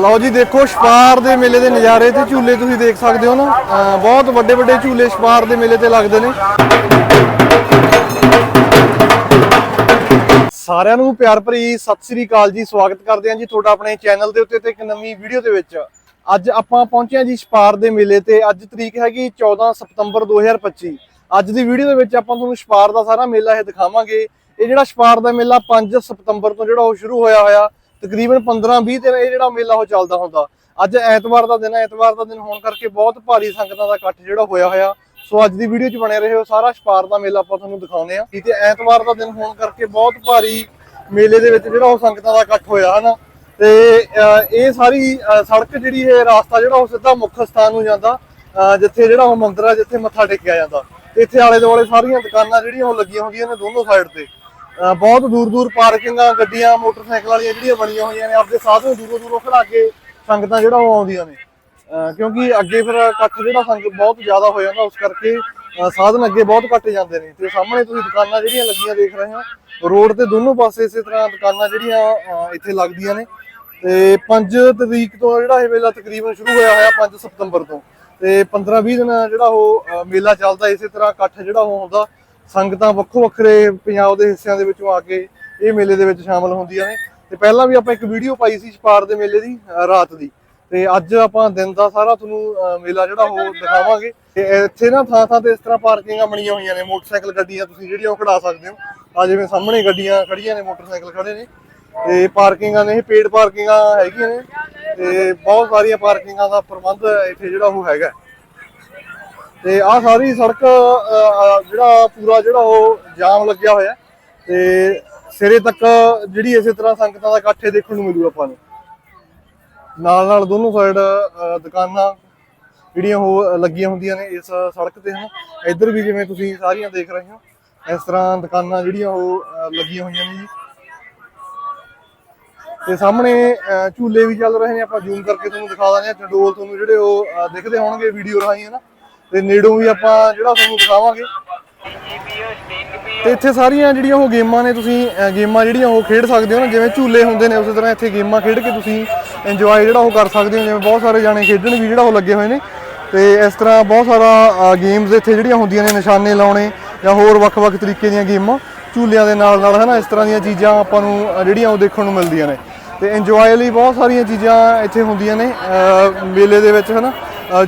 ਲਓ ਜੀ, ਦੇਖੋ ਛਪਾਰ ਦੇ ਮੇਲੇ ਦੇ ਨਜ਼ਾਰੇ ਤੇ ਝੂਲੇ ਤੁਸੀਂ ਦੇਖ ਸਕਦੇ ਹੋ ਨਾ। ਬਹੁਤ ਵੱਡੇ ਵੱਡੇ ਝੂਲੇ ਛਪਾਰ ਦੇ ਮੇਲੇ ਤੇ ਲੱਗਦੇ ਨੇ। ਸਾਰਿਆਂ ਨੂੰ ਪਿਆਰ ਭਰੀ ਸਤਿ ਸ੍ਰੀ ਅਕਾਲ ਜੀ, ਸਵਾਗਤ ਕਰਦੇ ਹਾਂ ਜੀ ਤੁਹਾਡਾ ਆਪਣੇ ਚੈਨਲ ਦੇ ਉੱਤੇ ਤੇ ਇੱਕ ਨਵੀਂ ਵੀਡੀਓ ਦੇ ਵਿੱਚ। ਅੱਜ ਆਪਾਂ ਪਹੁੰਚੇ ਹਾਂ ਜੀ ਛਪਾਰ ਦੇ ਮੇਲੇ ਤੇ। ਅੱਜ ਤਰੀਕ ਹੈਗੀ 14 ਸਤੰਬਰ 2025 ਅੱਜ ਦੀ ਵੀਡੀਓ ਦੇ ਵਿੱਚ ਆਪਾਂ ਤੁਹਾਨੂੰ ਛਪਾਰ ਦਾ ਸਾਰਾ ਮੇਲਾ ਇਹ ਦਿਖਾਵਾਂਗੇ। ਇਹ ਜਿਹੜਾ ਛਪਾਰ ਦਾ ਮੇਲਾ 5 ਸਤੰਬਰ ਤੋਂ ਜਿਹੜਾ ਉਹ ਸ਼ੁਰੂ ਹੋਇਆ ਹੋਇਆ ਤਕਰੀਬਨ 15-20 ਦਿਨ ਇਹ ਜਿਹੜਾ ਮੇਲਾ ਉਹ ਚੱਲਦਾ ਹੁੰਦਾ। ਅੱਜ ਐਤਵਾਰ ਦਾ ਦਿਨ ਹੈ ਐਤਵਾਰ ਦਾ ਦਿਨ ਹੋਣ ਕਰਕੇ ਬਹੁਤ ਭਾਰੀ ਸੰਗਤਾਂ ਦਾ ਇਕੱਠ ਜਿਹੜਾ ਹੋਇਆ ਹੋਇਆ। ਸੋ ਅੱਜ ਦੀ ਵੀਡੀਓ 'ਚ ਬਣੇ ਰਹੋ ਸਾਰਾ ਛਪਾਰ ਦਾ ਮੇਲਾ ਆਪਾਂ ਤੁਹਾਨੂੰ ਦਿਖਾਉਂਦੇ ਆ ਤੇ ਐਤਵਾਰ ਦਾ ਦਿਨ ਹੋਣ ਕਰਕੇ ਬਹੁਤ ਭਾਰੀ ਮੇਲੇ ਦੇ ਵਿੱਚ ਜਿਹੜਾ ਉਹ ਸੰਗਤਾਂ ਦਾ ਇਕੱਠ ਹੋਇਆ ਹਨਾ? ਤੇ ਅਹ, ਇਹ ਸਾਰੀ ਅਹ, ਸੜਕ ਜਿਹੜੀ ਇਹ ਰਾਸਤਾ ਜਿਹੜਾ ਉਹ ਸਿੱਧਾ ਮੁੱਖ ਸਥਾਨ ਨੂੰ ਜਾਂਦਾ। ਅਹ, ਜਿੱਥੇ ਜਿਹੜਾ ਉਹ ਮੰਦਿਰ ਆ ਜਿੱਥੇ ਮੱਥਾ ਟੇਕਿਆ ਜਾਂਦਾ। ਤੇ ਇੱਥੇ ਆਲੇ ਦੁਆਲੇ ਸਾਰੀਆਂ ਦੁਕਾਨਾਂ ਜਿਹੜੀਆਂ ਉਹ ਲੱਗੀਆਂ ਹੁੰਦੀਆਂ ਨੇ ਦੋਨੋਂ ਸਾਈਡ ਤੇ। ਬਹੁਤ ਦੂਰ ਦੂਰ ਪਾਰਕਿੰਗਾਂ, ਗੱਡੀਆਂ, ਮੋਟਰਸਾਈਕਲ ਵਾਲੀਆਂ ਜਿਹੜੀਆਂ ਬਣੀਆਂ ਹੋਈਆਂ ਨੇ, ਆਪਦੇ ਸਾਧਨ ਦੂਰੋਂ ਦੂਰੋਂ ਖੜਾ ਕੇ ਸੰਗਤਾਂ ਜਿਹੜਾ ਉਹ ਆਉਂਦੀਆਂ ਨੇ। ਕਿਉਂਕਿ ਅੱਗੇ ਫਿਰ ਇਕੱਠ ਜਿਹੜਾ ਸੰਗ ਬਹੁਤ ਜ਼ਿਆਦਾ ਹੋ ਜਾਂਦਾ, ਉਸ ਕਰਕੇ ਸਾਧਨ ਅੱਗੇ ਬਹੁਤ ਘੱਟ ਜਾਂਦੇ ਨੇ। ਤੇ ਸਾਹਮਣੇ ਤੁਸੀਂ ਦੁਕਾਨਾਂ ਜਿਹੜੀਆਂ ਲੱਗੀਆਂ ਦੇਖ ਰਹੇ ਹੋ, ਰੋਡ ਤੇ ਦੋਨੋਂ ਪਾਸੇ ਇਸੇ ਤਰ੍ਹਾਂ ਦੁਕਾਨਾਂ ਜਿਹੜੀਆਂ ਇੱਥੇ ਲੱਗਦੀਆਂ ਨੇ। ਤੇ 5 ਤਰੀਕ ਤੋਂ ਜਿਹੜਾ ਇਹ ਮੇਲਾ ਤਕਰੀਬਨ ਸ਼ੁਰੂ ਹੋਇਆ ਹੋਇਆ 5 ਸਤੰਬਰ ਤੋਂ। ਤੇ 15-20 ਦਿਨ ਜਿਹੜਾ ਉਹ ਮੇਲਾ ਚੱਲਦਾ, ਇਸੇ ਤਰ੍ਹਾਂ ਇਕੱਠ ਜਿਹੜਾ ਉਹ ਹੁੰਦਾ। ਸੰਗਤਾਂ ਵੱਖੋ ਵੱਖਰੇ ਪੰਜਾਬ ਦੇ ਹਿੱਸਿਆਂ ਦੇ ਵਿੱਚੋਂ ਆ ਕੇ ਇਹ ਮੇਲੇ ਦੇ ਵਿੱਚ ਸ਼ਾਮਲ ਹੁੰਦੀਆਂ ਨੇ। ਤੇ ਪਹਿਲਾਂ ਵੀ ਆਪਾਂ ਇੱਕ ਵੀਡੀਓ ਪਾਈ ਸੀ ਛਪਾਰ ਦੇ ਮੇਲੇ ਦੀ ਰਾਤ ਦੀ। ਤੇ ਅੱਜ ਆਪਾਂ ਦਿਨ ਦਾ ਸਾਰਾ ਤੁਹਾਨੂੰ ਮੇਲਾ ਜਿਹੜਾ ਉਹ ਦਿਖਾਵਾਂਗੇ। ਤੇ ਇੱਥੇ ਨਾ ਥਾਂ ਥਾਂ ਤੇ ਇਸ ਤਰ੍ਹਾਂ ਪਾਰਕਿੰਗਾਂ ਬਣੀਆਂ ਹੋਈਆਂ ਨੇ, ਮੋਟਰਸਾਈਕਲ ਗੱਡੀਆਂ ਤੁਸੀਂ ਜਿਹੜੀਆਂ ਉਹ ਖੜਾ ਸਕਦੇ ਹੋ। ਆ ਜਿਵੇਂ ਸਾਹਮਣੇ ਗੱਡੀਆਂ ਖੜੀਆਂ ਨੇ, ਮੋਟਰਸਾਈਕਲ ਖੜੇ ਨੇ। ਤੇ ਪਾਰਕਿੰਗਾਂ ਨੇ ਪੇਡ ਪਾਰਕਿੰਗਾਂ ਹੈਗੀਆਂ ਨੇ। ਤੇ ਬਹੁਤ ਸਾਰੀਆਂ ਪਾਰਕਿੰਗਾਂ ਦਾ ਪ੍ਰਬੰਧ ਇੱਥੇ ਜਿਹੜਾ ਉਹ ਹੈਗਾ। ਤੇ ਆ ਸਾਰੀ ਸੜਕ ਜਿਹੜਾ ਪੂਰਾ ਜਿਹੜਾ ਉਹ ਜਾਮ ਲੱਗਿਆ ਹੋਇਆ ਤੇ ਸਿਰੇ ਤੱਕ ਜਿਹੜੀ ਇਸੇ ਤਰ੍ਹਾਂ ਸੰਗਤਾਂ ਦਾ ਇਕੱਠੇ ਦੇਖਣ ਨੂੰ ਮਿਲੂ ਆਪਾਂ ਨੂੰ। ਨਾਲ ਨਾਲ ਦੋਨੋਂ ਸਾਈਡ ਦੁਕਾਨਾਂ ਜਿਹੜੀਆਂ ਉਹ ਲੱਗੀਆਂ ਹੁੰਦੀਆਂ ਨੇ ਇਸ ਸੜਕ ਤੇ ਹਨ ਇੱਧਰ ਵੀ ਜਿਵੇਂ ਤੁਸੀਂ ਸਾਰੀਆਂ ਦੇਖ ਰਹੇ ਹੋ ਇਸ ਤਰ੍ਹਾਂ ਦੁਕਾਨਾਂ ਜਿਹੜੀਆਂ ਉਹ ਲੱਗੀਆਂ ਹੋਈਆਂ ਨੇ ਜੀ। ਤੇ ਸਾਹਮਣੇ ਝੂਲੇ ਵੀ ਚੱਲ ਰਹੇ ਨੇ ਆਪਾਂ ਜ਼ੂਮ ਕਰਕੇ ਤੁਹਾਨੂੰ ਦਿਖਾ ਦਿੰਦੇ ਆ ਚੰਡੋਲ ਤੁਹਾਨੂੰ ਜਿਹੜੇ ਉਹ ਅਹ, ਦਿਖਦੇ ਹੋਣਗੇ ਵੀਡੀਓ ਰਾਹੀਂ ਹਨਾ ਤੇ ਨੇੜੋਂ ਵੀ ਆਪਾਂ ਜਿਹੜਾ ਤੁਹਾਨੂੰ ਦਿਖਾਵਾਂਗੇ। ਤੇ ਇੱਥੇ ਸਾਰੀਆਂ ਜਿਹੜੀਆਂ ਉਹ ਗੇਮਾਂ ਨੇ ਤੁਸੀਂ ਗੇਮਾਂ ਜਿਹੜੀਆਂ ਉਹ ਖੇਡ ਸਕਦੇ ਹੋ ਨਾ ਜਿਵੇਂ ਝੂਲੇ ਹੁੰਦੇ ਨੇ ਉਸੇ ਤਰ੍ਹਾਂ ਇੱਥੇ ਗੇਮਾਂ ਖੇਡ ਕੇ ਤੁਸੀਂ ਇੰਜੋਏ ਜਿਹੜਾ ਉਹ ਕਰ ਸਕਦੇ ਹੋ ਜਿਵੇਂ ਬਹੁਤ ਸਾਰੇ ਜਾਣੇ ਖੇਡਣ ਵੀ ਜਿਹੜਾ ਉਹ ਲੱਗੇ ਹੋਏ ਨੇ। ਤੇ ਇਸ ਤਰ੍ਹਾਂ ਬਹੁਤ ਸਾਰਾ ਗੇਮਸ ਇੱਥੇ ਜਿਹੜੀਆਂ ਹੁੰਦੀਆਂ ਨੇ ਨਿਸ਼ਾਨੇ ਲਾਉਣੇ ਜਾਂ ਹੋਰ ਵੱਖ-ਵੱਖ ਤਰੀਕੇ ਦੀਆਂ ਗੇਮਾਂ ਝੂਲਿਆਂ ਦੇ ਨਾਲ ਨਾਲ ਹਨਾ ਇਸ ਤਰ੍ਹਾਂ ਦੀਆਂ ਚੀਜ਼ਾਂ ਆਪਾਂ ਨੂੰ ਜਿਹੜੀਆਂ ਉਹ ਦੇਖਣ ਨੂੰ ਮਿਲਦੀਆਂ ਨੇ। ਤੇ ਇੰਜੋਏ ਲਈ ਬਹੁਤ ਸਾਰੀਆਂ ਚੀਜ਼ਾਂ ਇੱਥੇ ਹੁੰਦੀਆਂ ਨੇ ਮੇਲੇ ਦੇ ਵਿੱਚ ਹਨਾ। ਅਹ,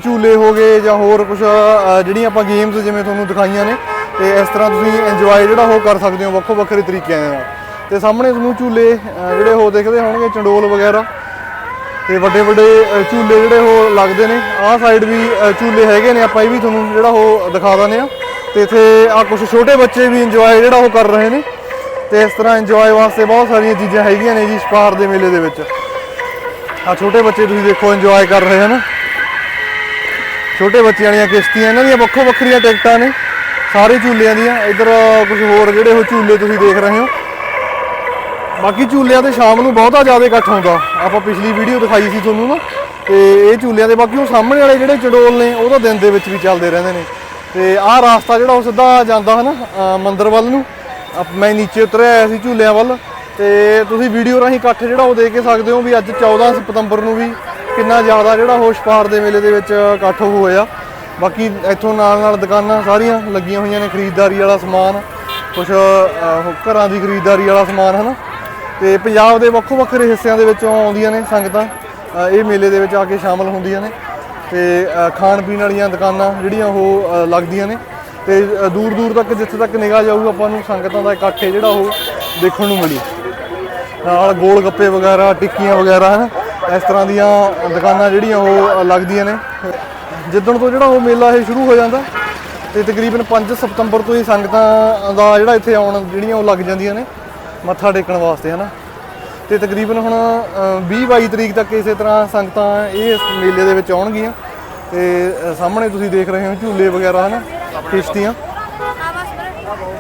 ਝੂਲੇ ਹੋ ਗਏ ਜਾਂ ਹੋਰ ਕੁਝ ਜਿਹੜੀਆਂ ਆਪਾਂ ਗੇਮਸ ਜਿਵੇਂ ਤੁਹਾਨੂੰ ਦਿਖਾਈਆਂ ਨੇ, ਤੇ ਇਸ ਤਰ੍ਹਾਂ ਤੁਸੀਂ ਇੰਜੋਏ ਜਿਹੜਾ ਉਹ ਕਰ ਸਕਦੇ ਹੋ, ਵੱਖੋ ਵੱਖਰੇ ਤਰੀਕਿਆਂ ਦੇ ਨਾਲ। ਤੇ ਸਾਹਮਣੇ ਤੁਹਾਨੂੰ ਝੂਲੇ ਜਿਹੜੇ ਉਹ ਦੇਖਦੇ ਹੋਣਗੇ, ਚੰਡੋਲ ਵਗੈਰਾ। ਤੇ ਵੱਡੇ ਵੱਡੇ ਝੂਲੇ ਜਿਹੜੇ ਉਹ ਲੱਗਦੇ ਨੇ। ਆਹ ਸਾਈਡ ਵੀ ਝੂਲੇ ਹੈਗੇ ਨੇ, ਆਪਾਂ ਇਹ ਵੀ ਤੁਹਾਨੂੰ ਜਿਹੜਾ ਉਹ ਦਿਖਾ ਦਿੰਦੇ ਆ ਤੇ ਇੱਥੇ ਆ ਕੁਝ ਛੋਟੇ ਬੱਚੇ ਵੀ ਇੰਜੋਏ ਜਿਹੜਾ ਉਹ ਕਰ ਰਹੇ ਨੇ। ਤੇ ਇਸ ਤਰ੍ਹਾਂ ਇੰਜੋਏ ਵਾਸਤੇ ਬਹੁਤ ਸਾਰੀਆਂ ਚੀਜ਼ਾਂ ਹੈਗੀਆਂ ਨੇ ਜੀ ਸਪਾਰ ਦੇ ਮੇਲੇ ਦੇ ਵਿੱਚ। ਆ ਛੋਟੇ ਬੱਚੇ ਤੁਸੀਂ ਦੇਖੋ ਇੰਜੋਏ ਕਰ ਰਹੇ ਹਨ। ਛੋਟੇ ਬੱਚਿਆਂ ਵਾਲੀਆਂ ਕਿਸ਼ਤੀਆਂ, ਇਹਨਾਂ ਦੀਆਂ ਵੱਖੋ ਵੱਖਰੀਆਂ ਟਿਕਟਾਂ ਨੇ, ਸਾਰੇ ਝੂਲਿਆਂ ਦੀਆਂ, ਇੱਧਰ ਕੁਝ ਹੋਰ ਜਿਹੜੇ ਉਹ ਝੂਲੇ ਤੁਸੀਂ ਦੇਖ ਰਹੇ ਹੋ। ਬਾਕੀ ਝੂਲਿਆਂ ਤੇ ਸ਼ਾਮ ਨੂੰ ਬਹੁਤਾ ਜ਼ਿਆਦਾ ਇਕੱਠ ਹੁੰਦਾ। ਆਪਾਂ ਪਿਛਲੀ ਵੀਡੀਓ ਦਿਖਾਈ ਸੀ ਤੁਹਾਨੂੰ ਨਾ, ਤੇ ਇਹ ਝੂਲਿਆਂ ਦੇ ਬਾਕੀ ਉਹ ਸਾਹਮਣੇ ਵਾਲੇ ਜਿਹੜੇ ਚੜੋਲ ਨੇ, ਉਹ ਤਾਂ ਦਿਨ ਦੇ ਵਿੱਚ ਵੀ ਚੱਲਦੇ ਰਹਿੰਦੇ ਨੇ। ਤੇ ਆਹ ਰਾਸਤਾ ਜਿਹੜਾ ਉਹ ਸਿੱਧਾ ਜਾਂਦਾ ਹੈ ਨਾ ਮੰਦਿਰ ਵੱਲ ਨੂੰ। ਮੈਂ ਨੀਚੇ ਉਤਰਿਆ ਆਇਆ ਸੀ ਝੂਲਿਆਂ ਵੱਲ, ਤੇ ਤੁਸੀਂ ਵੀਡੀਓ ਰਾਹੀਂ ਇਕੱਠ ਜਿਹੜਾ ਉਹ ਦੇਖ ਕੇ ਸਕਦੇ ਹੋ ਵੀ ਅੱਜ 14 ਸਤੰਬਰ ਨੂੰ ਵੀ ਕਿੰਨਾ ਜ਼ਿਆਦਾ ਜਿਹੜਾ ਹੋਸ਼ਪਾਰ ਦੇ ਮੇਲੇ ਦੇ ਵਿੱਚ ਇਕੱਠ ਹੋਇਆ ਬਾਕੀ ਇੱਥੋਂ ਨਾਲ ਨਾਲ ਦੁਕਾਨਾਂ ਸਾਰੀਆਂ ਲੱਗੀਆਂ ਹੋਈਆਂ ਨੇ, ਖਰੀਦਦਾਰੀ ਵਾਲਾ ਸਮਾਨ ਕੁਝ ਘਰਾਂ ਦੀ ਖਰੀਦਦਾਰੀ ਵਾਲਾ ਸਮਾਨ, ਹਨਾ? ਤੇ ਪੰਜਾਬ ਦੇ ਵੱਖੋ ਵੱਖਰੇ ਹਿੱਸਿਆਂ ਦੇ ਵਿੱਚੋਂ ਆਉਂਦੀਆਂ ਨੇ ਸੰਗਤਾਂ ਇਹ ਮੇਲੇ ਦੇ ਵਿੱਚ ਆ ਕੇ ਸ਼ਾਮਲ ਹੁੰਦੀਆਂ ਨੇ। ਤੇ ਖਾਣ ਪੀਣ ਵਾਲੀਆਂ ਦੁਕਾਨਾਂ ਜਿਹੜੀਆਂ ਉਹ ਲੱਗਦੀਆਂ ਨੇ। ਤੇ ਦੂਰ ਦੂਰ ਤੱਕ ਜਿੱਥੇ ਤੱਕ ਨਿਗਾਹ ਜਾਊ, ਆਪਾਂ ਨੂੰ ਸੰਗਤਾਂ ਦਾ ਇਕੱਠ ਜਿਹੜਾ ਉਹ ਦੇਖਣ ਨੂੰ ਮਿਲੀ। ਨਾਲ ਗੋਲ ਗੱਪੇ ਵਗੈਰਾ, ਟਿੱਕੀਆਂ ਵਗੈਰਾ, ਹਨ? ਇਸ ਤਰ੍ਹਾਂ ਦੀਆਂ ਦੁਕਾਨਾਂ ਜਿਹੜੀਆਂ ਉਹ ਲੱਗਦੀਆਂ ਨੇ। ਜਿੱਦਣ ਤੋਂ ਜਿਹੜਾ ਉਹ ਮੇਲਾ ਇਹ ਸ਼ੁਰੂ ਹੋ ਜਾਂਦਾ, ਤੇ ਤਕਰੀਬਨ 5 ਸਤੰਬਰ ਤੋਂ ਹੀ ਸੰਗਤਾਂ ਦਾ ਜਿਹੜਾ ਇੱਥੇ ਆਉਣ ਜਿਹੜੀਆਂ ਉਹ ਲੱਗ ਜਾਂਦੀਆਂ ਨੇ, ਮੱਥਾ ਟੇਕਣ ਵਾਸਤੇ, ਹਨਾ। ਤੇ ਤਕਰੀਬਨ ਹੁਣ 20 22 ਤਰੀਕ ਤੱਕ ਇਸੇ ਤਰ੍ਹਾਂ ਸੰਗਤਾਂ ਇਹ ਮੇਲੇ ਦੇ ਵਿੱਚ ਆਉਣਗੀਆਂ। ਤੇ ਸਾਹਮਣੇ ਤੁਸੀਂ ਦੇਖ ਰਹੇ ਹੋ ਝੂਲੇ ਵਗੈਰਾ, ਹਨਾ, ਕਿਸ਼ਤੀਆਂ।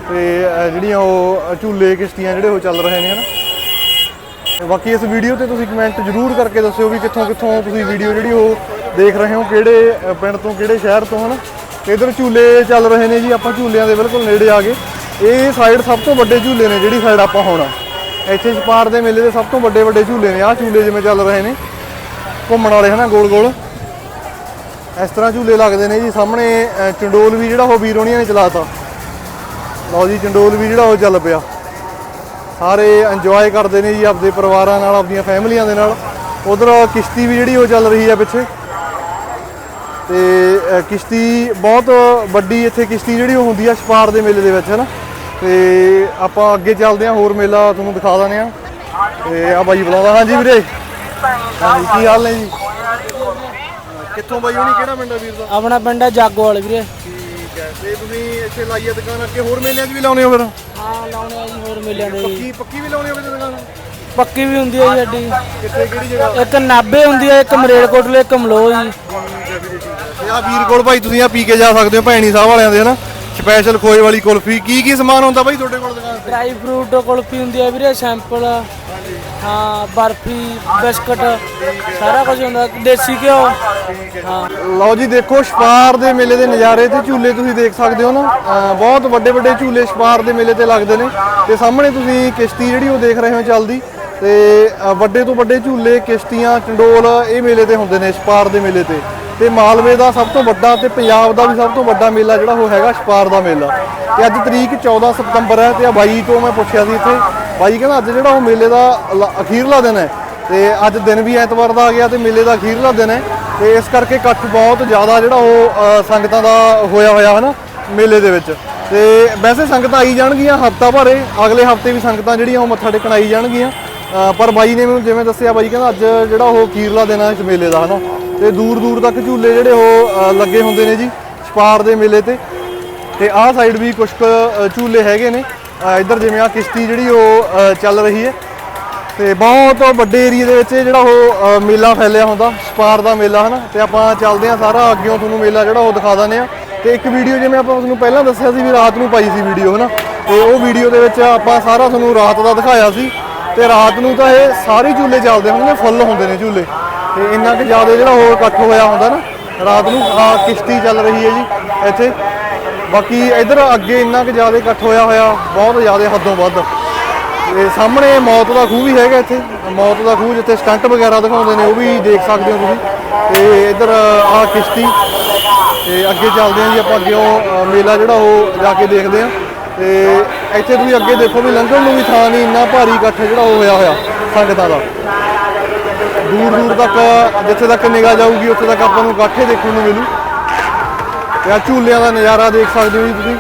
ਤੇ ਜਿਹੜੀਆਂ ਉਹ ਝੂਲੇ ਕਿਸ਼ਤੀਆਂ ਜਿਹੜੇ ਉਹ ਚੱਲ ਰਹੇ ਨੇ, ਹਨਾ। ਤੇ ਬਾਕੀ ਇਸ ਵੀਡੀਓ ਤੇ ਤੁਸੀਂ ਕਮੈਂਟ ਜ਼ਰੂਰ ਕਰਕੇ ਦੱਸਿਓ ਵੀ ਕਿੱਥੋਂ ਕਿੱਥੋਂ ਤੁਸੀਂ ਵੀਡੀਓ ਜਿਹੜੀ ਉਹ ਦੇਖ ਰਹੇ ਹੋ, ਕਿਹੜੇ ਪਿੰਡ ਤੋਂ, ਕਿਹੜੇ ਸ਼ਹਿਰ ਤੋਂ, ਹਨ? ਤੇ ਇਧਰ ਝੂਲੇ ਚੱਲ ਰਹੇ ਨੇ ਜੀ, ਆਪਾਂ ਝੂਲਿਆਂ ਦੇ ਬਿਲਕੁਲ ਨੇੜੇ ਆ ਗਏ। ਇਹ ਸਾਈਡ ਸਭ ਤੋਂ ਵੱਡੇ ਝੂਲੇ ਨੇ, ਜਿਹੜੀ ਸਾਈਡ ਆਪਾਂ ਹੋਣਾ ਇੱਥੇ ਛਪਾਰ ਦੇ ਮੇਲੇ ਦੇ ਸਭ ਤੋਂ ਵੱਡੇ ਵੱਡੇ ਝੂਲੇ ਨੇ, ਆਹ ਝੂਲੇ ਜਿਵੇਂ ਚੱਲ ਰਹੇ ਨੇ। ਘੁੰਮਣ ਵਾਲੇ, ਹਨਾ, ਗੋਲ ਗੋਲ। ਇਸ ਤਰ੍ਹਾਂ ਝੂਲੇ ਲੱਗਦੇ ਨੇ ਜੀ, ਸਾਹਮਣੇ ਚੰਡੋਲ ਵੀ ਜਿਹੜਾ ਉਹ ਵੀਰ ਵੀਰੋਣੀਆਂ ਨੇ ਚਲਾਤਾ ਲਓ ਜੀ, ਚੰਡੋਲ ਵੀ ਜਿਹੜਾ ਉਹ ਚੱਲ ਪਿਆ। ਸਾਰੇ ਇੰਜੋਏ ਕਰਦੇ ਨੇ ਜੀ ਆਪਦੇ ਪਰਿਵਾਰਾਂ ਨਾਲ ਆਪਦੀਆਂ ਫੈਮਲੀਆਂ ਦੇ ਨਾਲ। ਉਧਰ ਕਿਸ਼ਤੀ ਵੀ ਜਿਹੜੀ ਉਹ ਚੱਲ ਰਹੀ ਹੈ ਪਿੱਛੇ। ਤੇ ਕਿਸ਼ਤੀ ਬਹੁਤ ਵੱਡੀ ਇੱਥੇ ਕਿਸ਼ਤੀ ਜਿਹੜੀ ਉਹ ਹੁੰਦੀ ਆ ਛਪਾਰ ਦੇ ਮੇਲੇ ਦੇ ਵਿੱਚ ਹੈ ਨਾ? ਤੇ ਆਪਾਂ ਅੱਗੇ ਚੱਲਦੇ ਹਾਂ ਹੋਰ ਮੇਲਾ ਤੁਹਾਨੂੰ ਦਿਖਾ ਦਿੰਦੇ ਆ ਤੇ ਆ ਬਾਈ ਬੁਲਾਉਂਦਾ। ਹਾਂਜੀ ਵੀਰੇ। ਹਾਂਜੀ ਕੀ ਹਾਲ ਨੇ ਜੀ? ਕਿੱਥੋਂ ਬਾਈ ਹੋਣੀ? ਕਿਹੜਾ ਪਿੰਡ ਆ ਵੀਰ ਦਾ? ਆਪਣਾ ਪਿੰਡ ਹੈ ਜਾਗੋਵਾਲ ਵੀਰੇ। ਠੀਕ ਹੈ। ਤੇ ਤੁਸੀਂ ਇੱਥੇ ਲਾਈ ਦੁਕਾਨ ਅੱਗੇ ਹੋਰ ਮੇਲਿਆਂ 'ਚ ਵੀ ਲਾਉਣੇ ਹੋ ਫਿਰ? ਹਾਂ ਲਾਉਣੇ ਆ ਜੀ ਹੋਰ ਮੇਲਿਆਂ ਦੇ ਜੀ। ਪੱਕੀ ਪੱਕੀ ਵੀ ਲਾਉਣੇ ਹੋ ਕਿਤੇ ਦੁਕਾਨ? ਪੱਕੀ ਵੀ ਹੁੰਦੀ ਹੈ ਜੀ ਅੱਡੀ ਕਿੱਥੇ ਕਿਹੜੀ ਜਗ੍ਹਾ? ਇੱਕ ਨਾਬੇ ਹੁੰਦੀ ਹੈ ਇੱਕ ਮਰੇਲਕੋਟਲੇ ਇੱਕ ਮਲੋ ਜੀ। ਤੇ ਆ ਵੀਰ ਕੋਲ ਭਾਈ ਤੁਸੀਂ ਆ ਪੀ ਕੇ ਜਾ ਸਕਦੇ ਹੋ ਭੈਣੀ ਸਾਹਿਬ ਵਾਲਿਆਂ ਦੇ ਹਨਾ? ਸਪੈਸ਼ਲ ਖੋਏ ਵਾਲੀ ਕੁਲਫੀ। ਕੀ ਕੀ ਸਮਾਨ ਹੁੰਦਾ ਭਾਈ ਤੁਹਾਡੇ ਕੋਲ ਦੁਕਾਨ ਤੇ? ਡਰਾਈ ਫਰੂਟ ਕੁਲਫੀ ਹੁੰਦੀ ਹੈ ਵੀਰੇ ਸੈਂਪਲ। ਹਾਂ, ਬਰਫੀ, ਬਿਸਕਟ, ਸਾਰਾ ਕੁਝ ਹੁੰਦਾ, ਦੇਸੀ ਘਿਓ। ਹਾਂ। ਲਓ ਜੀ, ਦੇਖੋ ਛਪਾਰ ਦੇ ਮੇਲੇ ਦੇ ਨਜ਼ਾਰੇ ਤੇ ਝੂਲੇ ਤੁਸੀਂ ਦੇਖ ਸਕਦੇ ਹੋ ਨਾ। ਅਹ, ਬਹੁਤ ਵੱਡੇ ਵੱਡੇ ਝੂਲੇ ਛਪਾਰ ਦੇ ਮੇਲੇ ਤੇ ਲੱਗਦੇ ਨੇ। ਤੇ ਸਾਹਮਣੇ ਤੁਸੀਂ ਕਿਸ਼ਤੀ ਜਿਹੜੀ ਉਹ ਦੇਖ ਰਹੇ ਹੋ ਚੱਲਦੀ। ਤੇ, ਅਹ, ਵੱਡੇ ਤੋਂ ਵੱਡੇ ਝੂਲੇ, ਕਿਸ਼ਤੀਆਂ ਚੰਡੋਲ ਇਹ ਮੇਲੇ ਤੇ ਹੁੰਦੇ ਨੇ ਛਪਾਰ ਦੇ ਮੇਲੇ ਤੇ। ਤੇ ਮਾਲਵੇ ਦਾ ਸਭ ਤੋਂ ਵੱਡਾ ਤੇ ਪੰਜਾਬ ਦਾ ਵੀ ਸਭ ਤੋਂ ਵੱਡਾ ਮੇਲਾ ਜਿਹੜਾ ਉਹ ਹੈਗਾ ਛਪਾਰ ਦਾ ਮੇਲਾ। ਤੇ ਅੱਜ ਤਰੀਕ 14 ਸਤੰਬਰ ਹੈ ਤੇ ਆ ਬਾਈ ਤੋਂ ਮੈਂ ਪੁੱਛਿਆ ਸੀ ਇੱਥੇ ਬਾਈ ਕਹਿੰਦਾ ਅੱਜ ਜਿਹੜਾ ਉਹ ਮੇਲੇ ਦਾ ਲ- ਅਖੀਰਲਾ ਦਿਨ ਹੈ ਤੇ ਅੱਜ ਦਿਨ ਵੀ ਐਤਵਾਰ ਦਾ ਆ ਗਿਆ ਤੇ ਮੇਲੇ ਦਾ ਅਖੀਰਲਾ ਦਿਨ ਹੈ ਤੇ ਇਸ ਕਰਕੇ ਇਕੱਠ ਬਹੁਤ ਜ਼ਿਆਦਾ ਜਿਹੜਾ ਉਹ ਸੰਗਤਾਂ ਦਾ ਹੋਇਆ ਹੋਇਆ ਹੈ ਨਾ ਮੇਲੇ ਦੇ ਵਿੱਚ। ਤੇ ਵੈਸੇ ਸੰਗਤਾਂ ਆਈ ਜਾਣਗੀਆਂ ਹਫਤਾ ਭਰੇ, ਅਗਲੇ ਹਫ਼ਤੇ ਵੀ ਸੰਗਤਾਂ ਜਿਹੜੀਆਂ ਉਹ ਮੱਥਾ ਟੇਕਣ ਆਈ ਜਾਣਗੀਆਂ। ਪਰ ਬਾਈ ਨੇ ਮੈਨੂੰ ਜਿਵੇਂ ਦੱਸਿਆ ਬਾਈ ਕਹਿੰਦਾ ਅੱਜ ਜਿਹੜਾ ਉਹ ਅਖੀਰਲਾ ਦਿਨ ਹੈ ਇਸ ਮੇਲੇ ਦਾ ਹਨਾ। ਤੇ ਦੂਰ ਦੂਰ ਤੱਕ ਝੂਲੇ ਜਿਹੜੇ ਉਹ ਲੱਗੇ ਹੁੰਦੇ ਨੇ ਜੀ, ਛਪਾਰ ਦੇ ਮੇਲੇ ਤੇ। ਤੇ ਆਹ ਸਾਈਡ ਵੀ ਕੁਝ ਕੁ ਝੂਲੇ ਹੈਗੇ ਨੇ। ਇੱਧਰ ਜਿਵੇਂ ਆ ਕਿਸ਼ਤੀ ਜਿਹੜੀ ਉਹ ਚੱਲ ਰਹੀ ਹੈ। ਤੇ ਬਹੁਤ ਵੱਡੇ ਏਰੀਆ ਦੇ ਵਿੱਚ ਜਿਹੜਾ ਉਹ ਮੇਲਾ ਫੈਲਿਆ ਹੁੰਦਾ, ਸਪਾਰ ਦਾ ਮੇਲਾ, ਹਨਾ? ਤੇ ਆਪਾਂ ਚੱਲਦੇ ਆ ਸਾਰਾ, ਅੱਗਿਓਂ ਤੁਹਾਨੂੰ ਮੇਲਾ ਜਿਹੜਾ ਉਹ ਦਿਖਾ ਦਿੰਦੇ ਆ ਤੇ ਇੱਕ ਵੀਡੀਓ ਜਿਵੇਂ ਆਪਾਂ ਤੁਹਾਨੂੰ ਪਹਿਲਾਂ ਦੱਸਿਆ ਸੀ ਵੀ ਰਾਤ ਨੂੰ ਪਾਈ ਸੀ ਵੀਡੀਓ, ਹਨਾ? ਤੇ ਉਹ ਵੀਡੀਓ ਦੇ ਵਿੱਚ ਆਪਾਂ ਸਾਰਾ ਤੁਹਾਨੂੰ ਰਾਤ ਦਾ ਦਿਖਾਇਆ ਸੀ। ਤੇ ਰਾਤ ਨੂੰ ਤਾਂ ਇਹ ਸਾਰੇ ਝੂਲੇ ਚੱਲਦੇ ਹੁੰਦੇ ਨੇ, ਫੁੱਲ ਹੁੰਦੇ ਨੇ ਝੂਲੇ। ਤੇ ਇੰਨਾ ਕਿ ਜ਼ਿਆਦਾ ਜਿਹੜਾ ਉਹ ਇਕੱਠ ਹੋਇਆ ਹੁੰਦਾ ਨਾ, ਰਾਤ ਨੂੰ ਆ ਕਿਸ਼ਤੀ ਚੱਲ ਰਹੀ ਹੈ ਜੀ, ਇੱਥੇ। ਬਾਕੀ ਇਧਰ ਅੱਗੇ ਇੰਨਾ ਕਿ ਜ਼ਿਆਦਾ ਇਕੱਠ ਹੋਇਆ ਹੋਇਆ, ਬਹੁਤ ਜ਼ਿਆਦਾ ਹੱਦੋਂ ਵੱਧ। ਤੇ ਸਾਹਮਣੇ ਮੌਤ ਦਾ ਖੂਹ ਵੀ ਹੈਗਾ ਇੱਥੇ। ਮੌਤ ਦਾ ਖੂਹ ਜਿੱਥੇ ਸਟੰਟ ਵਗੈਰਾ ਦਿਖਾਉਂਦੇ ਨੇ, ਉਹ ਵੀ ਦੇਖ ਸਕਦੇ ਹੋ ਤੁਸੀਂ। ਤੇ ਇੱਧਰ ਆ ਕਿਸ਼ਤੀ, ਤੇ ਅੱਗੇ ਚੱਲਦੇ ਹਾਂ ਜੀ ਆਪਾਂ, ਅੱਗੇ ਉਹ ਮੇਲਾ ਜਿਹੜਾ ਉਹ ਜਾ ਕੇ ਦੇਖਦੇ ਹਾਂ। ਤੇ ਇੱਥੇ ਤੁਸੀਂ ਅੱਗੇ ਦੇਖੋ ਵੀ ਲੰਘਣ ਨੂੰ ਵੀ ਥਾਂ ਨਹੀਂ, ਇੰਨਾ ਭਾਰੀ ਇਕੱਠ ਜਿਹੜਾ ਉਹ ਹੋਇਆ ਹੋਇਆ ਸੰਗਤਾਂ ਦਾ। ਦੂਰ ਦੂਰ ਤੱਕ, ਜਿੱਥੇ ਤੱਕ ਨਿਗਾਹ ਜਾਊਗੀ, ਉੱਥੇ ਤੱਕ ਆਪਾਂ ਨੂੰ ਇਕੱਠੇ ਦੇਖਣ ਨੂੰ ਮਿਲੂ। ਤੇ ਝੂਲਿਆਂ ਦਾ ਨਜ਼ਾਰਾ ਦੇਖ ਸਕਦੇ ਹੋ ਜੀ ਤੁਸੀਂ।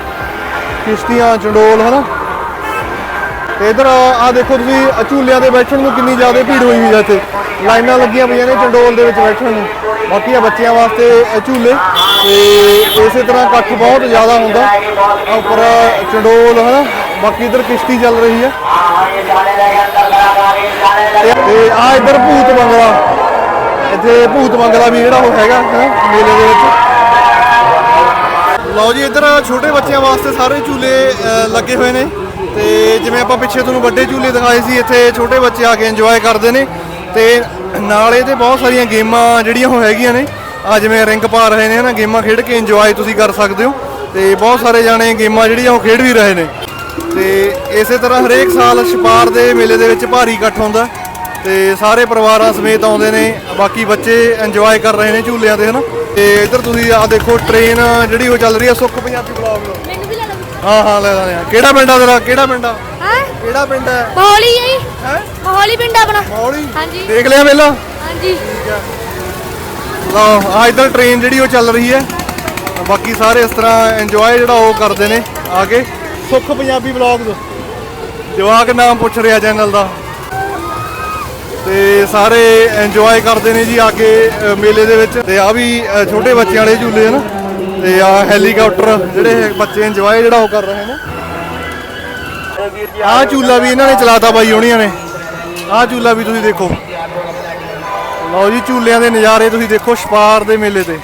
ਕਿਸ਼ਤੀਆਂ ਚੰਡੋਲ ਹਨਾ? ਤੇ ਇਧਰ ਆ ਦੇਖੋ ਤੁਸੀਂ ਝੂਲਿਆਂ ਦੇ ਬੈਠਣ ਨੂੰ ਕਿੰਨੀ ਜ਼ਿਆਦਾ ਭੀੜ ਹੋਈ ਹੋਈ ਹੈ ਇੱਥੇ। ਲਾਈਨਾਂ ਲੱਗੀਆਂ ਪਈਆਂ ਨੇ ਚੰਡੋਲ ਦੇ ਵਿੱਚ ਬੈਠਣ ਨੂੰ। ਬਾਕੀ ਆ ਬੱਚਿਆਂ ਵਾਸਤੇ ਝੂਲੇ। ਤੇ ਇਸੇ ਤਰ੍ਹਾਂ ਇਕੱਠ ਬਹੁਤ ਜ਼ਿਆਦਾ ਹੁੰਦਾ। ਉੱਪਰ ਚੰਡੋਲ ਹਨਾ? ਬਾਕੀ ਇਧਰ ਕਿਸ਼ਤੀ ਚੱਲ ਰਹੀ ਹੈ ਤੇ- ਤੇ ਆ ਇਧਰ ਭੂਤ ਬੰਗਲਾ। ਇੱਥੇ ਭੂਤ ਬੰਗਲਾ ਵੀ ਜਿਹੜਾ ਉਹ ਹੈਗਾ ਹੈਂ, ਮੇਲੇ ਦੇ ਵਿੱਚ। ਲਓ ਜੀ, ਇੱਧਰ ਛੋਟੇ ਬੱਚਿਆਂ ਵਾਸਤੇ ਸਾਰੇ ਝੂਲੇ ਲੱਗੇ ਹੋਏ ਨੇ। ਤੇ ਜਿਵੇਂ ਆਪਾਂ ਪਿੱਛੇ ਤੁਹਾਨੂੰ ਵੱਡੇ ਝੂਲੇ ਦਿਖਾਏ ਸੀ, ਇੱਥੇ ਛੋਟੇ ਬੱਚੇ ਆ ਕੇ ਇੰਜੋਏ ਕਰਦੇ ਨੇ। ਤੇ ਨਾਲ ਇਹਦੇ ਬਹੁਤ ਸਾਰੀਆਂ ਗੇਮਾਂ ਜਿਹੜੀਆਂ ਉਹ ਹੈਗੀਆਂ ਨੇ। ਆ ਜਿਵੇਂ ਰਿੰਗ ਪਾ ਰਹੇ ਨੇ ਨਾ ਗੇਮਾਂ ਖੇਡ ਕੇ ਇੰਜੋਏ ਤੁਸੀਂ ਕਰ ਸਕਦੇ ਹੋ। ਤੇ ਬਹੁਤ ਸਾਰੇ ਜਾਣੇ ਗੇਮਾਂ ਜਿਹੜੀਆਂ ਉਹ ਖੇਡ ਵੀ ਰਹੇ ਨੇ। ਤੇ ਇਸੇ ਤਰ੍ਹਾਂ ਹਰੇਕ ਸਾਲ ਛਪਾਰ ਦੇ ਮੇਲੇ ਦੇ ਵਿੱਚ ਭਾਰੀ ਇਕੱਠ ਹੁੰਦਾ। ਤੇ ਸਾਰੇ ਪਰਿਵਾਰਾਂ ਸਮੇਤ ਆਉਂਦੇ ਨੇ। ਬਾਕੀ ਬੱਚੇ ਇੰਜੋਏ ਕਰ ਰਹੇ ਨੇ ਝੂਲਿਆਂ ਤੇ, ਹਨਾ। ਤੇ ਇੱਧਰ ਤੁਸੀਂ ਆ ਦੇਖੋ ਟ੍ਰੇਨ ਜਿਹੜੀ ਉਹ ਚੱਲ ਰਹੀ ਹੈ ਸੁੱਖ ਪੰਜਾਬੀ ਬਲੌਗ ਮੈਨੂੰ ਵੀ ਲੈ ਲਓ ਹਾਂ ਹਾਂ ਲੈ ਲੈਣੇ ਆ ਕਿਹੜਾ ਪਿੰਡ ਆ ਤੇਰਾ? ਕਿਹੜਾ ਪਿੰਡ ਆ? ਹਾਂ? ਕਿਹੜਾ ਪਿੰਡ ਹੈ ਮੋਹਾਲੀ ਹੈ ਹੈ? ਮੋਹਾਲੀ ਪਿੰਡ ਆ ਆਪਣਾ। ਮੌਲੀ ਹਾਂਜੀ। ਦੇਖ ਲਿਆ ਮੇਲਾ ਹਾਂਜੀ। ਲਓ ਆ ਇੱਧਰ ਟ੍ਰੇਨ ਜਿਹੜੀ ਉਹ ਚੱਲ ਰਹੀ ਹੈ। ਬਾਕੀ ਸਾਰੇ ਇਸ ਤਰ੍ਹਾਂ ਇੰਜੋਏ ਜਿਹੜਾ ਉਹ ਕਰਦੇ ਨੇ। ਆ ਕੇ ਸੁੱਖ ਪੰਜਾਬੀ ਬਲੌਗ ਜਵਾਕ ਨਾਮ ਪੁੱਛ ਰਿਹਾ ਚੈਨਲ ਦਾ। ਤੇ ਸਾਰੇ ਇੰਜੋਏ ਕਰਦੇ ਨੇ ਜੀ ਆ ਕੇ ਮੇਲੇ ਦੇ ਵਿੱਚ। ਤੇ ਆ ਵੀ ਛੋਟੇ ਬੱਚਿਆਂ ਵਾਲੇ ਝੂਲੇ ਹਨ ਤੇ ਆ ਹੈਲੀਕਾਪਟਰ ਜਿਹੜੇ ਬੱਚੇ ਇੰਜੋਏ ਜਿਹੜਾ ਉਹ ਕਰ ਰਹੇ ਨੇ। ਆਹ ਝੂਲਾ ਵੀ ਇਹਨਾਂ ਨੇ ਚਲਾਤਾ ਬਾਈ ਹੋਣੀਆਂ ਨੇ। ਆਹ ਝੂਲਾ ਵੀ ਤੁਸੀਂ ਦੇਖੋ। ਲਓ ਜੀ, ਝੂਲਿਆਂ ਦੇ ਨਜ਼ਾਰੇ ਤੁਸੀਂ ਦੇਖੋ ਛਪਾਰ ਦੇ ਮੇਲੇ ਤੇ।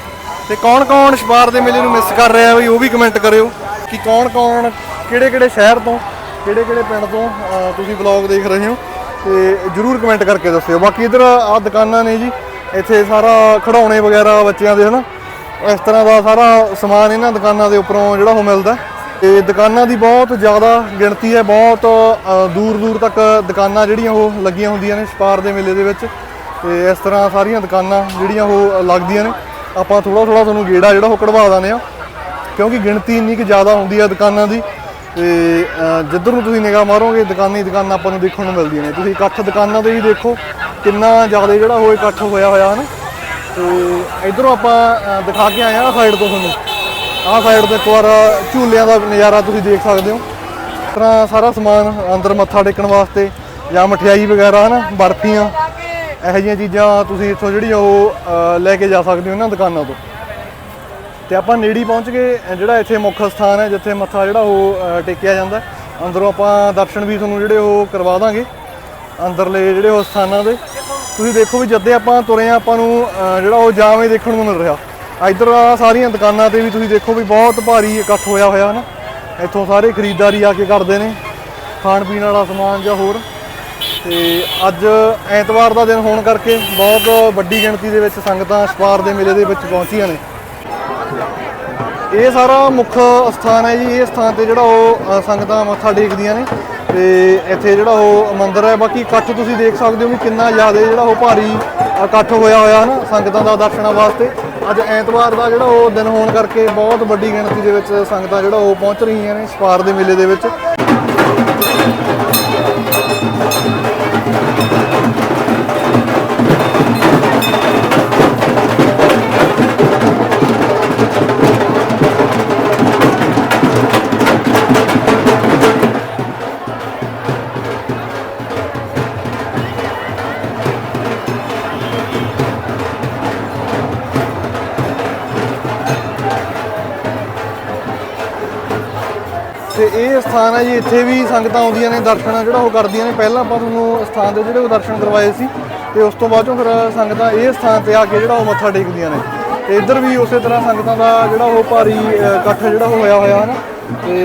ਤੇ ਕੌਣ ਕੌਣ ਛਪਾਰ ਦੇ ਮੇਲੇ ਨੂੰ ਮਿਸ ਕਰ ਰਿਹਾ ਬਈ, ਉਹ ਵੀ ਕਮੈਂਟ ਕਰਿਓ। ਕਿ ਕੌਣ ਕੌਣ ਕਿਹੜੇ ਕਿਹੜੇ ਸ਼ਹਿਰ ਤੋਂ ਕਿਹੜੇ ਕਿਹੜੇ ਪਿੰਡ ਤੋਂ ਤੁਸੀਂ ਵਲੌਗ ਦੇਖ ਰਹੇ ਹੋ। ਤੇ ਜਰੂਰ ਕਮੈਂਟ ਕਰਕੇ ਦੱਸਿਓ। ਬਾਕੀ ਇਧਰ ਆ ਦੁਕਾਨਾਂ ਨੇ ਜੀ, ਇੱਥੇ ਸਾਰਾ ਖਿਡੌਣੇ ਵਗੈਰਾ ਬੱਚਿਆਂ ਦੇ, ਹਨਾ? ਇਸ ਤਰ੍ਹਾਂ ਦਾ ਸਾਰਾ ਸਮਾਨ ਇਹਨਾਂ ਦੁਕਾਨਾਂ ਦੇ ਉੱਪਰੋਂ ਜਿਹੜਾ ਉਹ ਮਿਲਦਾ। ਤੇ ਦੁਕਾਨਾਂ ਦੀ ਬਹੁਤ ਜ਼ਿਆਦਾ ਗਿਣਤੀ ਹੈ, ਬਹੁਤ ਦੂਰ ਦੂਰ ਤੱਕ ਦੁਕਾਨਾਂ ਜਿਹੜੀਆਂ ਉਹ ਲੱਗੀਆਂ ਹੁੰਦੀਆਂ ਨੇ ਸਪਾਰ ਦੇ ਮੇਲੇ ਦੇ ਵਿੱਚ। ਤੇ ਇਸ ਤਰ੍ਹਾਂ ਸਾਰੀਆਂ ਦੁਕਾਨਾਂ ਜਿਹੜੀਆਂ ਉਹ ਲੱਗਦੀਆਂ ਨੇ। ਆਪਾਂ ਥੋੜਾ ਥੋੜਾ ਤੁਹਾਨੂੰ ਗੇੜਾ ਜਿਹੜਾ ਉਹ ਕਢਵਾ ਦਾਨੇ ਆ ਕਿਉਂਕਿ ਗਿਣਤੀ ਇੰਨੀ ਕਿ ਜ਼ਿਆਦਾ ਹੁੰਦੀ ਹੈ ਦੁਕਾਨਾਂ ਦੀ। ਤੇ ਜਿੱਧਰ ਨੂੰ ਤੁਸੀਂ ਨਿਗਾਹ ਮਾਰੋਗੇ, ਦੁਕਾਨਾਂ ਹੀ ਦੁਕਾਨਾਂ ਆਪਾਂ ਨੂੰ ਦੇਖਣ ਨੂੰ ਮਿਲਦੀਆਂ ਨੇ। ਤੁਸੀਂ ਇਕੱਠ ਦੁਕਾਨਾਂ ਤੇ ਹੀ ਦੇਖੋ ਕਿੰਨਾ ਜ਼ਿਆਦਾ ਜਿਹੜਾ ਉਹ ਇਕੱਠ ਹੋਇਆ ਹੋਇਆ, ਹਨ? ਤੇ ਇਧਰੋਂ ਆਪਾਂ ਦਿਖਾ ਕੇ ਆਏ ਆ ਸਾਈਡ ਤੋਂ ਤੁਹਾਨੂੰ। ਆਹ ਸਾਈਡ ਤੇ ਇੱਕ ਵਾਰ ਝੂਲਿਆਂ ਦਾ ਨਜ਼ਾਰਾ ਤੁਸੀਂ ਦੇਖ ਸਕਦੇ ਹੋ। ਇਸ ਤਰ੍ਹਾਂ ਸਾਰਾ ਸਮਾਨ ਅੰਦਰ ਮੱਥਾ ਟੇਕਣ ਵਾਸਤੇ ਜਾਂ ਮਠਿਆਈ ਵਗੈਰਾ, ਹਨਾ? ਬਰਫੀਆਂ, ਇਹੋ ਜਿਹੀਆਂ ਚੀਜ਼ਾਂ ਤੁਸੀਂ ਇੱਥੋਂ ਜਿਹੜੀ ਉਹ ਲੈ ਕੇ ਜਾ ਸਕਦੇ ਹੋ ਇਹਨਾਂ ਦੁਕਾਨਾਂ ਤੋਂ। ਤੇ ਆਪਾਂ ਨੇੜੀ ਪਹੁੰਚ ਗਏ ਜਿਹੜਾ ਇੱਥੇ ਮੁੱਖ ਸਥਾਨ ਹੈ, ਜਿੱਥੇ ਮੱਥਾ ਜਿਹੜਾ ਉਹ ਟੇਕਿਆ ਜਾਂਦਾ। ਅੰਦਰੋਂ ਆਪਾਂ ਦਰਸ਼ਨ ਵੀ ਤੁਹਾਨੂੰ ਜਿਹੜੇ ਉਹ ਕਰਵਾ ਦਾਂਗੇ। ਅੰਦਰਲੇ ਜਿਹੜੇ ਉਹ ਸਥਾਨਾਂ ਦੇ। ਤੁਸੀਂ ਦੇਖੋ ਵੀ ਜਦੇ ਆਪਾਂ ਤੁਰੇ ਆ, ਆਪਾਂ ਨੂੰ ਜਿਹੜਾ ਉਹ ਜਾਮ ਦੇਖਣ ਨੂੰ ਮਿਲ ਰਿਹਾ। ਇੱਧਰ ਸਾਰੀਆਂ ਦੁਕਾਨਾਂ ਤੇ ਵੀ ਤੁਸੀਂ ਦੇਖੋ ਵੀ ਬਹੁਤ ਭਾਰੀ ਇਕੱਠ ਹੋਇਆ ਹੋਇਆ ਹਨਾ। ਇੱਥੋਂ ਸਾਰੇ ਖਰੀਦਦਾਰੀ ਆ ਕੇ ਕਰਦੇ ਨੇ। ਖਾਣ ਪੀਣ ਵਾਲਾ ਸਮਾਨ ਜਾਂ ਹੋਰ। ਤੇ ਅੱਜ ਐਤਵਾਰ ਦਾ ਦਿਨ ਹੋਣ ਕਰਕੇ ਬਹੁਤ ਵੱਡੀ ਗਿਣਤੀ ਦੇ ਵਿੱਚ ਸੰਗਤਾਂ ਸਪਾਰ ਦੇ ਮੇਲੇ ਦੇ ਵਿੱਚ ਪਹੁੰਚੀਆਂ ਨੇ। ਇਹ ਸਾਰਾ ਮੁੱਖ ਸਥਾਨ ਹੈ ਜੀ, ਇਹ ਸਥਾਨ ਤੇ ਜਿਹੜਾ ਉਹ ਸੰਗਤਾਂ ਮੱਥਾ ਟੇਕਦੀਆਂ ਨੇ। ਤੇ ਇੱਥੇ ਜਿਹੜਾ ਉਹ ਮੰਦਿਰ ਹੈ, ਬਾਕੀ ਇਕੱਠ ਤੁਸੀਂ ਦੇਖ ਸਕਦੇ ਹੋ ਵੀ ਕਿੰਨਾ ਜ਼ਿਆਦਾ ਜਿਹੜਾ ਉਹ ਭਾਰੀ ਇਕੱਠ ਹੋਇਆ ਹੋਇਆ ਹਨਾ, ਸੰਗਤਾਂ ਦਾ ਦਰਸ਼ਨਾਂ ਵਾਸਤੇ। ਅੱਜ ਐਤਵਾਰ ਦਾ ਜਿਹੜਾ ਉਹ ਦਿਨ ਹੋਣ ਕਰਕੇ ਬਹੁਤ ਵੱਡੀ ਗਿਣਤੀ ਦੇ ਵਿੱਚ ਸੰਗਤਾਂ ਜਿਹੜਾ ਉਹ ਪਹੁੰਚ ਰਹੀਆਂ ਨੇ ਸਪਾਰ ਦੇ ਮੇਲੇ ਦੇ ਵਿੱਚ। ਇਹ ਸਥਾਨ ਹੈ ਜੀ ਇੱਥੇ ਵੀ ਸੰਗਤਾਂ ਆਉਂਦੀਆਂ ਨੇ ਦਰਸ਼ਨ ਜਿਹੜਾ ਉਹ ਕਰਦੀਆਂ ਨੇ। ਪਹਿਲਾਂ ਆਪਾਂ ਤੁਹਾਨੂੰ ਸਥਾਨ ਦੇ ਜਿਹੜੇ ਉਹ ਦਰਸ਼ਨ ਕਰਵਾਏ ਸੀ ਤੇ ਉਸ ਤੋਂ ਬਾਅਦ 'ਚੋਂ ਫਿਰ ਸੰਗਤਾਂ ਇਹ ਸਥਾਨ ਤੇ ਆ ਕੇ ਜਿਹੜਾ ਉਹ ਮੱਥਾ ਟੇਕਦੀਆਂ ਨੇ। ਤੇ ਇੱਧਰ ਵੀ ਉਸੇ ਤਰ੍ਹਾਂ ਸੰਗਤਾਂ ਦਾ ਜਿਹੜਾ ਉਹ ਭਾਰੀ ਇਕੱਠ ਜਿਹੜਾ ਉਹ ਹੋਇਆ ਹੋਇਆ ਹੈ ਨਾ ਤੇ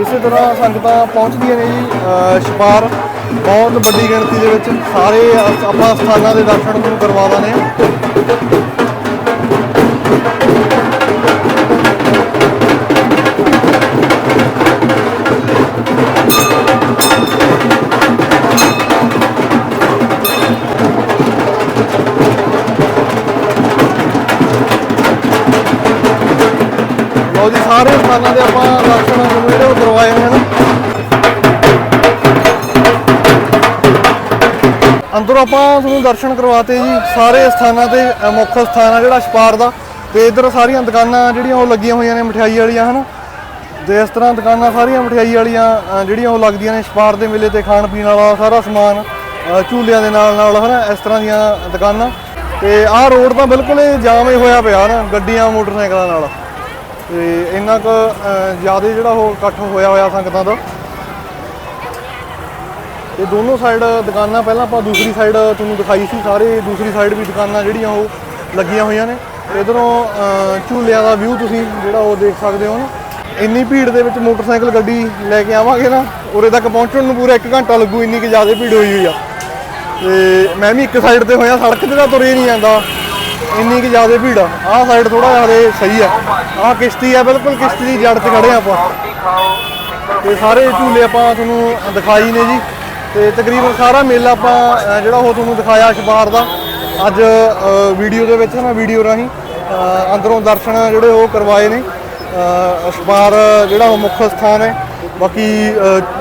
ਇਸੇ ਤਰ੍ਹਾਂ ਸੰਗਤਾਂ ਪਹੁੰਚਦੀਆਂ ਨੇ ਜੀ ਅ, ਛਪਾਰ। ਬਹੁਤ ਵੱਡੀ ਗਿਣਤੀ ਦੇ ਵਿੱਚ ਸਾਰੇ ਆਪਾਂ ਸਥਾਨਾਂ ਦੇ ਦਰਸ਼ਨ ਤੁਹਾਨੂੰ ਕਰਵਾ ਦਾਨੇ ਜੀ ਦੇ ਆਪਾਂ ਦਰਸ਼ਨ ਜਿਹੜੇ ਉਹ ਕਰਵਾਏ ਨੇ। ਹਨ ਅੰਦਰੋਂ ਆਪਾਂ ਤੁਹਾਨੂੰ ਦਰਸ਼ਨ ਕਰਵਾਤੇ ਜੀ, ਸਾਰੇ ਸਥਾਨਾਂ ਤੇ ਮੁੱਖ ਸਥਾਨ ਆ ਜਿਹੜਾ ਛਪਾਰ ਦਾ। ਤੇ ਇੱਧਰ ਸਾਰੀਆਂ ਦੁਕਾਨਾਂ ਜਿਹੜੀਆਂ ਉਹ ਲੱਗੀਆਂ ਹੋਈਆਂ ਨੇ, ਮਠਿਆਈ ਵਾਲੀਆਂ, ਹਨ? ਤੇ ਇਸ ਤਰ੍ਹਾਂ ਦੁਕਾਨਾਂ ਸਾਰੀਆਂ ਮਠਿਆਈ ਵਾਲੀਆਂ ਜਿਹੜੀਆਂ ਉਹ ਲੱਗਦੀਆਂ ਨੇ ਛਪਾਰ ਦੇ ਮੇਲੇ ਤੇ ਖਾਣ ਪੀਣ ਵਾਲਾ ਸਾਰਾ ਸਮਾਨ ਝੂਲਿਆਂ ਦੇ ਨਾਲ ਨਾਲ, ਹਨਾ? ਇਸ ਤਰ੍ਹਾਂ ਦੀਆਂ ਦੁਕਾਨਾਂ। ਤੇ ਆਹ ਰੋਡ ਤਾਂ ਬਿਲਕੁਲ ਜਾਮ ਹੀ ਹੋਇਆ ਪਿਆ ਨਾ ਗੱਡੀਆਂ, ਮੋਟਰਸਾਈਕਲਾਂ ਨਾਲ। ਤੇ ਇੰਨਾ ਕੁ ਜ਼ਿਆਦਾ ਜਿਹੜਾ ਉਹ ਇਕੱਠ ਹੋਇਆ ਹੋਇਆ ਸੰਗਤਾਂ ਦਾ। ਤੇ ਦੋਨੋਂ ਸਾਈਡ ਦੁਕਾਨਾਂ, ਪਹਿਲਾਂ ਆਪਾਂ ਦੂਸਰੀ ਸਾਈਡ ਤੁਹਾਨੂੰ ਦਿਖਾਈ ਸੀ, ਸਾਰੇ ਦੂਸਰੀ ਸਾਈਡ ਵੀ ਦੁਕਾਨਾਂ ਜਿਹੜੀਆਂ ਉਹ ਲੱਗੀਆਂ ਹੋਈਆਂ ਨੇ। ਇਧਰੋਂ ਝੂਲਿਆਂ ਦਾ ਵਿਊ ਤੁਸੀਂ ਜਿਹੜਾ ਉਹ ਦੇਖ ਸਕਦੇ ਹੋ ਨਾ। ਇੰਨੀ ਭੀੜ ਦੇ ਵਿੱਚ ਮੋਟਰਸਾਈਕਲ ਗੱਡੀ ਲੈ ਕੇ ਆਵਾਂਗੇ ਨਾ, ਉਰੇ ਤੱਕ ਪਹੁੰਚਣ ਨੂੰ ਪੂਰਾ 1 ਘੰਟਾ ਲੱਗੂ, ਇੰਨੀ ਕਿ ਜ਼ਿਆਦਾ ਭੀੜ ਹੋਈ ਹੋਈ ਆ। ਤੇ ਮੈਂ ਵੀ ਇੱਕ ਸਾਈਡ ਤੇ ਹੋਇਆ, ਸੜਕ ਤੇ ਤਾਂ ਤੁਰੇ ਨਹੀਂ ਜਾਂਦਾ। ਇੰਨੀ ਕਿ ਜ਼ਿਆਦਾ ਭੀੜ ਆ। ਆਹ ਸਾਈਡ ਥੋੜਾ ਜ਼ਿਆਦਾ ਸਹੀ ਆ। ਆਹ ਕਿਸ਼ਤੀ ਆ ਬਿਲਕੁਲ ਕਿਸ਼ਤੀ ਦੀ ਜੜ ਤੇ ਖੜੇ ਆ ਆਪਾਂ। ਤੇ ਸਾਰੇ ਝੂਲੇ ਆਪਾਂ ਤੁਹਾਨੂੰ ਦਿਖਾਈ ਨੇ ਜੀ। ਤੇ ਤਕਰੀਬਨ ਸਾਰਾ ਮੇਲਾ ਆਪਾਂ ਜਿਹੜਾ ਉਹ ਤੁਹਾਨੂੰ ਦਿਖਾਇਆ ਅਖਬਾਰ ਦਾ। ਅੱਜ ਵੀਡੀਓ ਦੇ ਵਿੱਚ ਨਾ ਵੀਡੀਓ ਰਾਹੀਂ ਅੰਦਰੋਂ ਦਰਸ਼ਨ ਜਿਹੜੇ ਉਹ ਕਰਵਾਏ ਨੇ। ਅ, ਅਖਬਾਰ ਜਿਹੜਾ ਉਹ ਮੁੱਖ ਸਥਾਨ ਹੈ। ਬਾਕੀ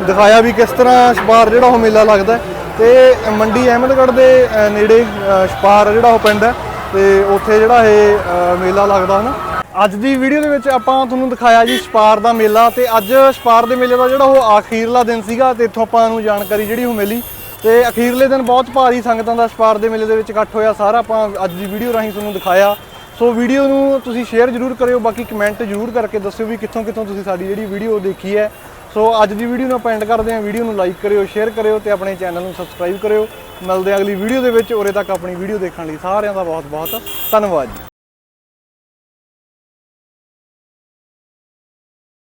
ਦਿਖਾਇਆ ਵੀ ਕਿਸ ਤਰ੍ਹਾਂ ਅਖਬਾਰ ਜਿਹੜਾ ਉਹ ਮੇਲਾ ਲੱਗਦਾ ਹੈ। ਤੇ ਮੰਡੀ ਅਹਿਮਦਗੜ੍ਹ ਦੇ ਨੇੜੇ ਅ, ਛਪਾਰ ਜਿਹੜਾ ਉਹ ਪਿੰਡ ਹੈ। ਤੇ ਉੱਥੇ ਜਿਹੜਾ ਇਹ ਮੇਲਾ ਲੱਗਦਾ ਹੈ ਅੱਜ ਦੀ ਵੀਡੀਓ ਦੇ ਵਿੱਚ ਆਪਾਂ ਤੁਹਾਨੂੰ ਦਿਖਾਇਆ ਜੀ ਛਪਾਰ ਦਾ ਮੇਲਾ ਤੇ ਅੱਜ ਛਪਾਰ ਦੇ ਮੇਲੇ ਦਾ ਜਿਹੜਾ ਉਹ ਆਖੀਰਲਾ ਦਿਨ ਸੀਗਾ ਤੇ ਇੱਥੋਂ ਆਪਾਂ ਨੂੰ ਜਾਣਕਾਰੀ ਜਿਹੜੀ ਉਹ ਮਿਲੀ। ਤੇ ਅਖੀਰਲੇ ਦਿਨ ਬਹੁਤ ਭਾਰੀ ਸੰਗਤਾਂ ਦਾ ਛਪਾਰ ਦੇ ਮੇਲੇ ਦੇ ਵਿੱਚ ਇਕੱਠ ਹੋਇਆ ਸਾਰਾ, ਆਪਾਂ ਅੱਜ ਦੀ ਵੀਡੀਓ ਰਾਹੀਂ ਤੁਹਾਨੂੰ ਦਿਖਾਇਆ। ਸੋ ਵੀਡੀਓ ਨੂੰ ਤੁਸੀਂ ਸ਼ੇਅਰ ਜ਼ਰੂਰ ਕਰਿਓ, ਬਾਕੀ ਕਮੈਂਟ ਜ਼ਰੂਰ ਕਰਕੇ ਦੱਸਿਓ ਵੀ ਕਿੱਥੋਂ ਕਿੱਥੋਂ ਤੁਸੀਂ ਸਾਡੀ ਜਿਹੜੀ ਵੀਡੀਓ ਦੇਖੀ ਹੈ। ਸੋ ਅੱਜ ਦੀ ਵੀਡੀਓ ਨੂੰ ਆਪਾਂ ਐਂਡ ਕਰਦੇ ਹਾਂ। ਵੀਡੀਓ ਨੂੰ ਲਾਈਕ ਕਰਿਓ ਸ਼ੇਅਰ ਕਰਿਓ ਤੇ ਆਪਣੇ ਚੈਨਲ ਨੂੰ ਸਬਸਕ੍ਰਾਈਬ ਕਰਿਓ। ਮਿਲਦੇ ਹਾਂ ਅਗਲੀ ਵੀਡੀਓ ਦੇ ਵਿੱਚ। ਉਰੇ ਤੱਕ ਆਪਣੀ ਵੀਡੀਓ ਦੇਖਣ ਲਈ ਸਾਰਿਆਂ ਦਾ ਬਹੁਤ ਬਹੁਤ ਧੰਨਵਾਦ ਜੀ।